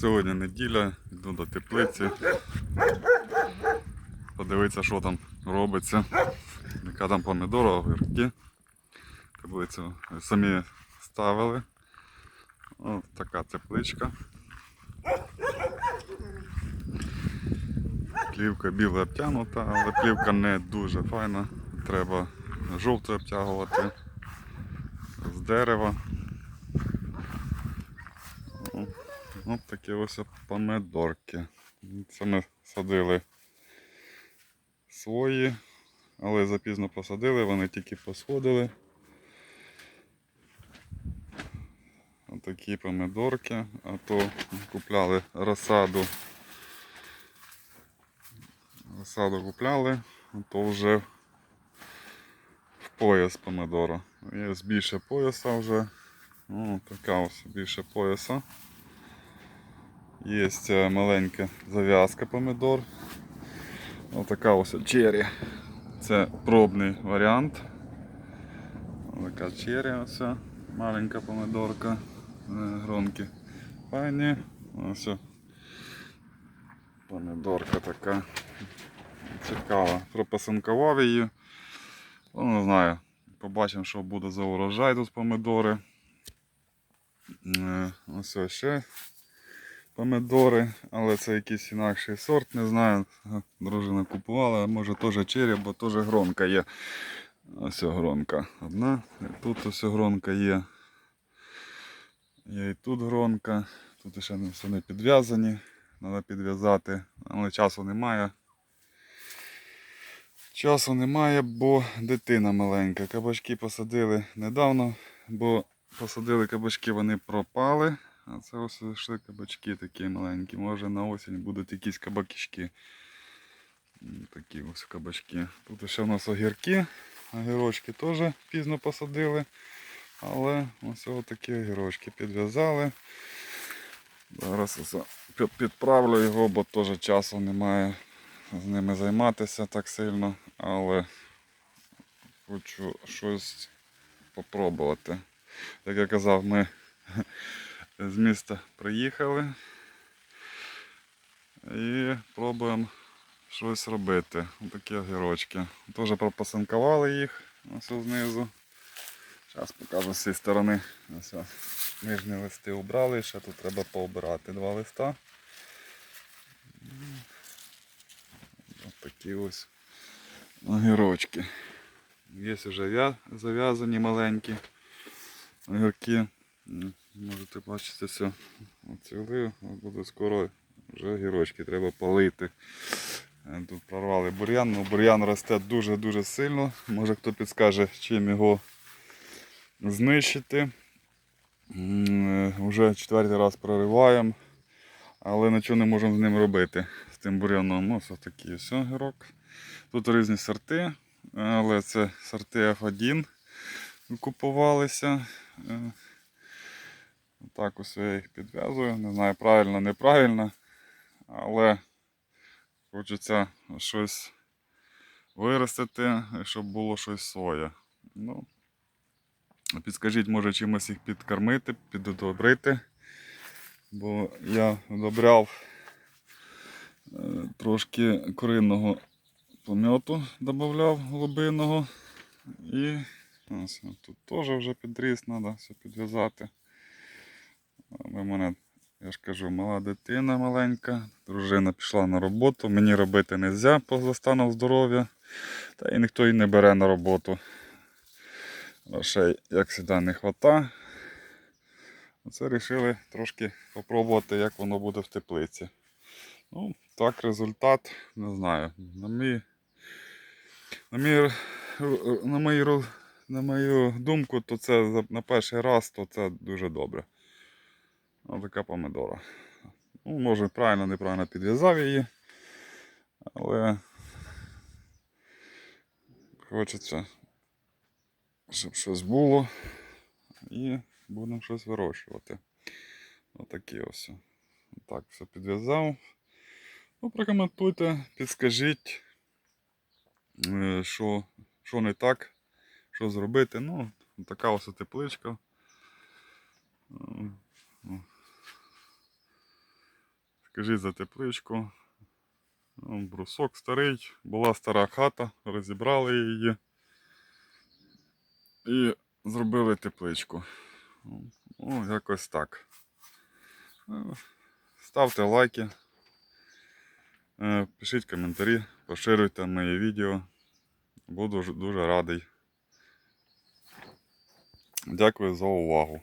Сьогодні неділя, йду до теплиці. Подивитися, що там робиться. Яка там помідора, огірки. Теплицю самі ставили. Ось така тепличка. Плівка біла обтягнута, але плівка не дуже файна. Треба жовту обтягувати з дерева. О, Ось такі ось помидорки. Це ми садили свої, але запізно посадили, вони тільки посходили. Отакі помидорки, а то купляли розсаду. Розсаду купляли, а то вже в пояс помидора. Є більше пояса вже. О, така ось більше пояса. Є е, маленька зав'язка помидор. Отака ось чері. Це пробний варіант. Така чері ось. Маленька помидорка. Е, Гронки файні. Ось. Помидорка така цікава. Пропасинкував її. Ну, не знаю. Побачимо, що буде за урожай тут помидори. Е, ось ще помидори, але це якийсь інакший сорт, не знаю. Дружина купувала, може теж чері, бо теж гронка є. Ось гронка одна. Тут ось гронка є. Є і тут гронка. Тут ще все не підв'язані. Треба підв'язати, але часу немає. Часу немає, бо дитина маленька. Кабачки посадили недавно, бо посадили кабачки, вони пропали. А це ось йшли кабачки такі маленькі. Може на осінь будуть якісь кабачки. М, Такі ось кабачки. Тут ще в нас огірки. Огірочки теж пізно посадили. Але ось такі огірочки підв'язали. Зараз ось підправлю його, бо теж часу немає з ними займатися так сильно, але хочу щось попробувати. Як я казав, ми з міста приїхали і пробуємо щось робити. Такі огірочки. Теж пропасинкували їх ось знизу. Зараз покажу з цієї сторони. Ось ось. Нижні листи убрали, ще тут треба пообирати два листа. Ось такі ось огірочки. Є вже зав'язані маленькі огірки. Можете бачити все. Оцілив, буде скоро вже огірочки треба полити. Е, Тут прорвали бур'ян, ну бур'ян росте дуже-дуже сильно. Може хто підскаже, чим його знищити. Е, Вже четвертий раз прориваємо, але нічого не можемо з ним робити. З тим бур'яном. Ось такий ось огірок. Тут різні сорти, але це сорти F1 купувалися. Так ось я їх підв'язую. Не знаю, правильно, неправильно. Але хочеться щось виростити, щоб було щось своє. Ну, підскажіть, може чимось їх підкормити, підодобрити. Бо я одобряв е, трошки куриного пом'яту додавав глибинного. І ось тут теж вже підріс, треба все підв'язати. В мене, я ж кажу, мала дитина маленька, дружина пішла на роботу, мені робити не можна поза станом здоров'я, та і ніхто її не бере на роботу. Грошей, як завжди, не вистачає. Оце вирішили трошки спробувати, як воно буде в теплиці. Ну, так, результат, не знаю. На мій, на мій, на мою, на мою думку, то це на перший раз то це дуже добре. Ось така помидора. Ну, може, правильно, неправильно підв'язав її. Але хочеться, щоб щось було. І будемо щось вирощувати. Отакі ось. Так, все підв'язав. Ну, прокоментуйте, підскажіть, е, що, що не так, що зробити. Ну, така ось тепличка. Е, ну, кажіть за тепличку. Ну, Брусок старий, була стара хата, розібрали її і зробили тепличку. Ну, якось так. Ну, Ставте лайки, е, пишіть коментарі, поширюйте моє відео. Буду дуже радий. Дякую за увагу.